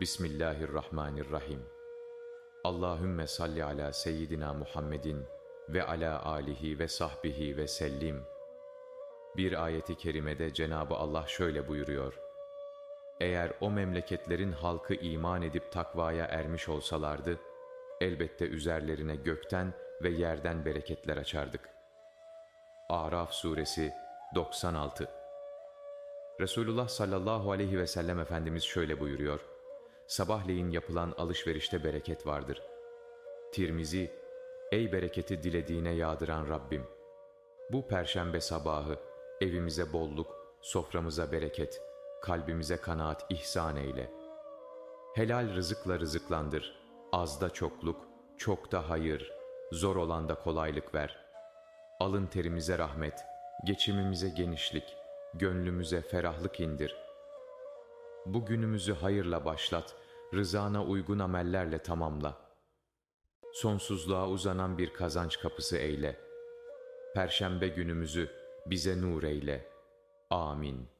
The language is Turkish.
Bismillahirrahmanirrahim. Allahümme salli ala seyyidina Muhammedin ve ala alihi ve sahbihi ve sellim. Bir ayeti kerimede Cenabı Allah şöyle buyuruyor. Eğer o memleketlerin halkı iman edip takvaya ermiş olsalardı, elbette üzerlerine gökten ve yerden bereketler açardık. Araf suresi 96 Resulullah sallallahu aleyhi ve sellem Efendimiz şöyle buyuruyor. Sabahleyin yapılan alışverişte bereket vardır. Tirmizi, ey bereketi dilediğine yağdıran Rabbim. Bu perşembe sabahı evimize bolluk, soframıza bereket, kalbimize kanaat ihsan eyle. Helal rızıkla rızıklandır, azda çokluk, çokta hayır, zor olanda kolaylık ver. Alın terimize rahmet, geçimimize genişlik, gönlümüze ferahlık indir. Bu günümüzü hayırla başlat, rızana uygun amellerle tamamla. Sonsuzluğa uzanan bir kazanç kapısı eyle. Perşembe günümüzü bize nur eyle. Amin.